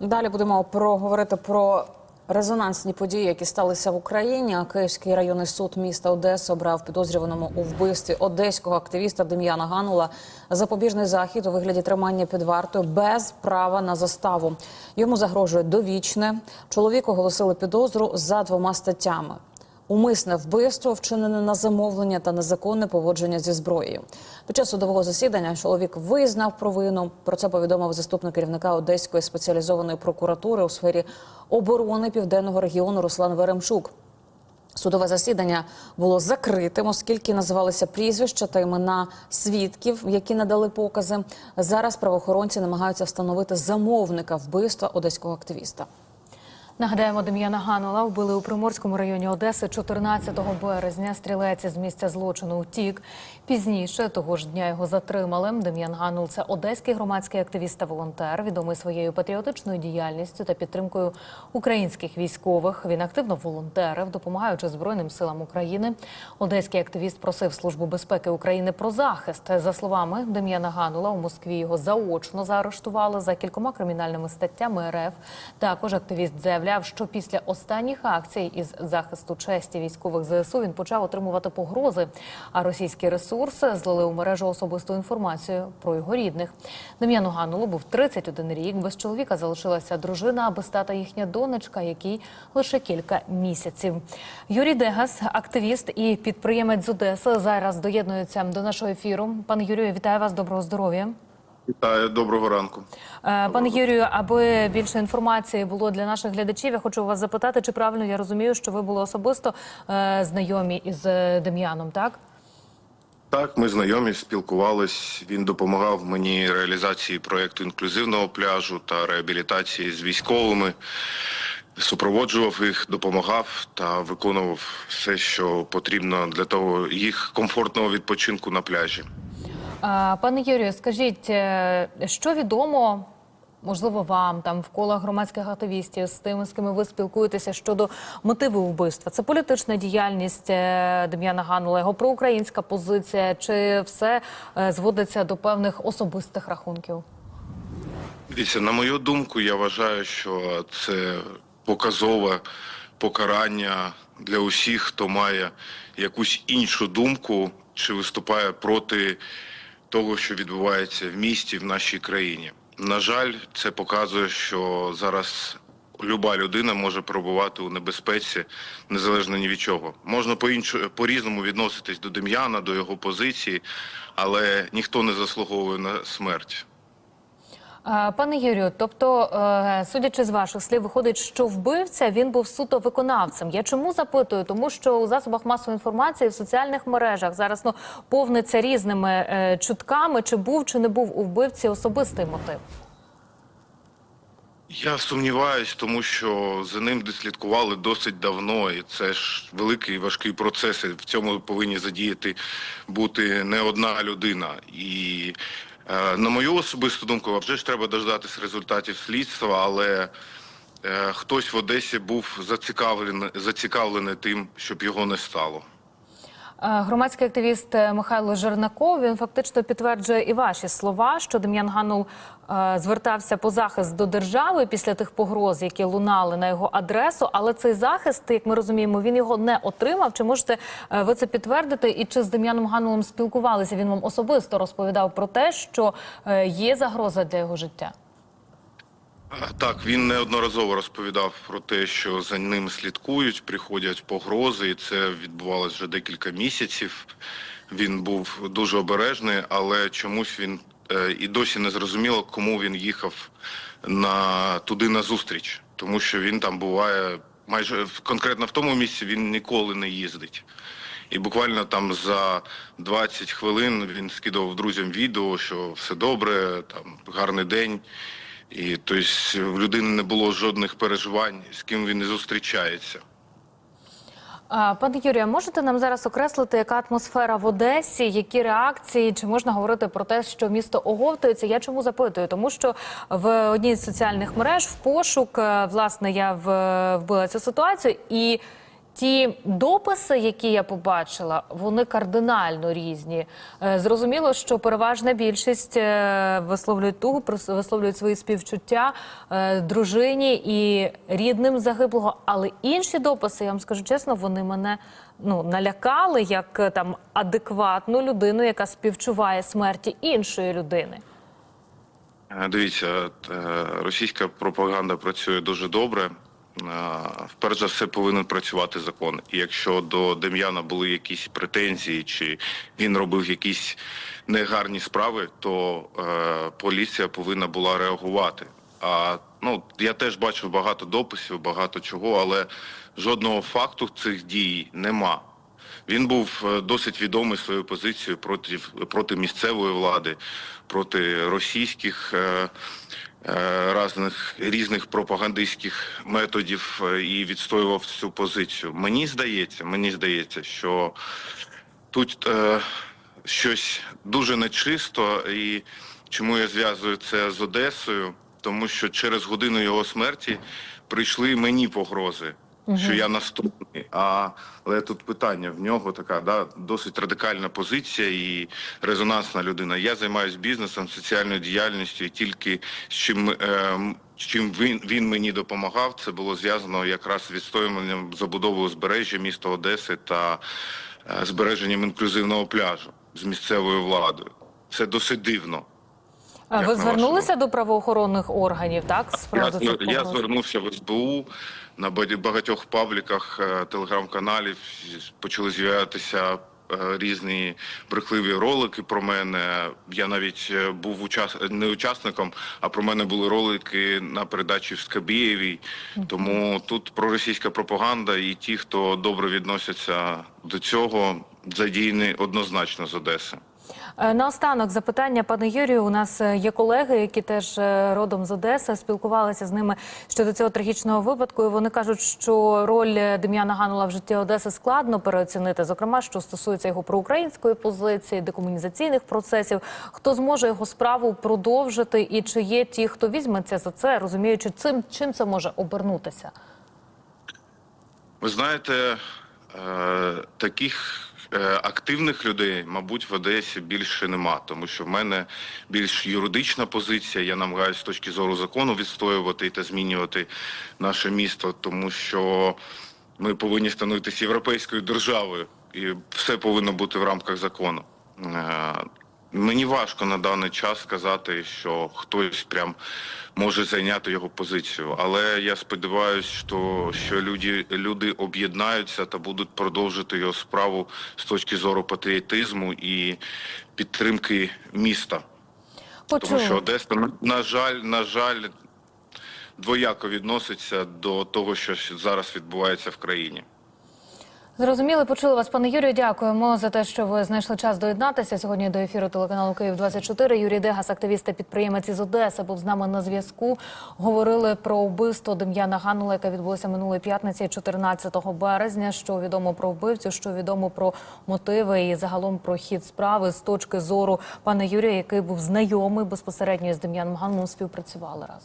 Далі будемо проговорити про резонансні події, які сталися в Україні. Київський районний суд міста Одеси обрав підозрюваному у вбивстві одеського активіста Дем'яна Ганула запобіжний захід у вигляді тримання під вартою без права на заставу. Йому загрожує довічне. Чоловік оголосили підозру за двома статтями. Умисне вбивство, вчинене на замовлення та незаконне поводження зі зброєю. Під час судового засідання чоловік визнав провину. Про це повідомив заступник керівника Одеської спеціалізованої прокуратури у сфері оборони південного регіону Руслан Веремчук. Судове засідання було закритим, оскільки називалися прізвища та імена свідків, які надали покази. Зараз правоохоронці намагаються встановити замовника вбивства одеського активіста. Нагадаємо, Дем'яна Ганула вбили у Приморському районі Одеси 14 березня. Стрілець з місця злочину утік. Пізніше того ж дня його затримали. Дем'ян Ганул – це одеський громадський активіст та волонтер, відомий своєю патріотичною діяльністю та підтримкою українських військових. Він активно волонтерив, допомагаючи Збройним силам України. Одеський активіст просив Службу безпеки України про захист. За словами Дем'яна Ганула, у Москві його заочно заарештували за кількома кримінальними статтями РФ. Також активіст заявляв, що після останніх акцій із захисту честі військових ЗСУ він почав отримувати погрози. А російські ресурси злили у мережу особисту інформацію про його рідних. Дем'яну Ганулу був 31 рік. Без чоловіка залишилася дружина, а без тата їхня донечка, якій лише кілька місяців. Юрій Дегас, активіст і підприємець з Одеси, зараз доєднується до нашого ефіру. Пане Юрію, вітаю вас. Доброго здоров'я. Вітаю, доброго ранку. Е, Пане Юрію, аби більше інформації було для наших глядачів, я хочу вас запитати, чи правильно я розумію, що ви були особисто е, знайомі із е, Дем'яном, так? Так, ми знайомі, спілкувались. Він допомагав мені реалізації проєкту інклюзивного пляжу та реабілітації з військовими. Супроводжував їх, допомагав та виконував все, що потрібно для того їх комфортного відпочинку на пляжі. Пане Юрію, скажіть, е, що відомо, можливо, вам там в колах громадських активістів з тими, з ким ви спілкуєтеся щодо мотиву вбивства? Це політична діяльність е, Дем'яна Ганула, його проукраїнська позиція, чи все е, зводиться до певних особистих рахунків? Дивіться, на мою думку, я вважаю, що це показове покарання для усіх, хто має якусь іншу думку чи виступає проти того, що відбувається в місті, в нашій країні. На жаль, це показує, що зараз люба людина може перебувати у небезпеці, незалежно ні від чого. Можна по іншу по-різному відноситись до Дем'яна, до його позиції, але ніхто не заслуговує на смерть. Пане Юрію, тобто, е, судячи з ваших слів, виходить, що вбивця він був суто виконавцем. Я чому запитую? Тому що у засобах масової інформації в соціальних мережах зараз ну повниться різними е, чутками, чи був чи не був у вбивці особистий мотив. Я сумніваюсь, тому що за ним дослідкували досить давно, і це ж великий важкий процес. і В цьому повинні задіяти бути не одна людина. І на мою особисту думку, вже ж треба дождатись результатів слідства, але е, хтось в Одесі був зацікавлений, зацікавлений тим, щоб його не стало. Е, Громадський активіст е, Михайло Жернаков він фактично підтверджує і ваші слова, що Дем'ян Ганул е, звертався по захист до держави після тих погроз, які лунали на його адресу. Але цей захист, як ми розуміємо, він його не отримав. Чи можете ви це підтвердити? І чи з Дем'яном Ганулом спілкувалися? Він вам особисто розповідав про те, що є загроза для його життя? Так, він неодноразово розповідав про те, що за ним слідкують, приходять погрози, і це відбувалося вже декілька місяців. Він був дуже обережний, але чомусь він е, і досі не зрозуміло, кому він їхав на туди на зустріч, тому що він там буває майже конкретно в тому місці він ніколи не їздить. І буквально там за 20 хвилин він скидував друзям відео, що все добре, там гарний день. І тобто в людини не було жодних переживань, з ким він не зустрічається. Пане Юрію, можете нам зараз окреслити, яка атмосфера в Одесі, які реакції? Чи можна говорити про те, що місто оговтується? Я чому запитую? Тому що в одній з соціальних мереж в пошук, е, власне, я вбила цю ситуацію і. Ті дописи, які я побачила, вони кардинально різні. Е, Зрозуміло, що переважна більшість е, висловлюють тугу, висловлюють свої співчуття е, дружині і рідним загиблого. Але інші дописи, я вам скажу чесно, вони мене ну налякали як там адекватну людину, яка співчуває смерті іншої людини. Дивіться, російська пропаганда працює дуже добре. Вперше за все повинен працювати закон. І якщо до Дем'яна були якісь претензії, чи він робив якісь негарні справи, то е, поліція повинна була реагувати. А ну я теж бачив багато дописів, багато чого, але жодного факту цих дій нема. Він був е, досить відомий своєю позицією проти, проти місцевої влади, проти російських е, разних, різних пропагандистських методів е, і відстоював цю позицію. Мені здається, мені здається, що тут е, щось дуже нечисто, і чому я зв'язую це з Одесою? Тому що через годину його смерті прийшли мені погрози, що я наступний. А але тут питання в нього така да досить радикальна позиція і резонансна людина. Я займаюся бізнесом, соціальною діяльністю, і тільки з чим. Е, з чим він, він мені допомагав, це було зв'язано якраз з відстоюванням забудови узбережжя міста Одеси та е, збереженням інклюзивного пляжу з місцевою владою. Це досить дивно. А Як ви звернулися до правоохоронних органів, так? З Я, приводу я звернувся в СБУ на багатьох пабліках е, телеграм-каналів. Почали з'являтися е, різні брехливі ролики про мене. Я навіть е, був учас... не учасником, а про мене були ролики на передачі в Скабєєвій. Тому тут проросійська пропаганда і ті, хто добре відносяться до цього, задіяні однозначно з Одеси. Е, Наостанок запитання, пане Юрію. У нас е, є колеги, які теж е, родом з Одеси, спілкувалися з ними щодо цього трагічного випадку. І вони кажуть, що роль Дем'яна Ганула в житті Одеси складно переоцінити, зокрема, що стосується його проукраїнської позиції, декомунізаційних процесів. Хто зможе його справу продовжити, і чи є ті, хто візьметься за це, розуміючи цим, чим це може обернутися? Ви знаєте, таких активних людей, мабуть, в Одесі більше нема, тому що в мене більш юридична позиція. Я намагаюся з точки зору закону відстоювати та змінювати наше місто, тому що ми повинні становитися європейською державою, і все повинно бути в рамках закону. Мені важко на даний час сказати, що хтось прям може зайняти його позицію. Але я сподіваюся, що, що люди, люди об'єднаються та будуть продовжити його справу з точки зору патріотизму і підтримки міста. Тому що. Одеса, на жаль, на жаль, двояко відноситься до того, що зараз відбувається в країні. Зрозуміли, почули вас, пане Юрію. Дякуємо за те, що ви знайшли час доєднатися сьогодні до ефіру телеканалу Київ 24 Юрій Дегас, активіст та підприємець із Одеси, був з нами на зв'язку. Говорили про вбивство Дем'яна Ганула, яке відбулося минулої п'ятниці, 14 березня. Що відомо про вбивцю, що відомо про мотиви і загалом про хід справи з точки зору пана Юрія, який був знайомий безпосередньо з Дем'яном Ганулом, співпрацювали разом.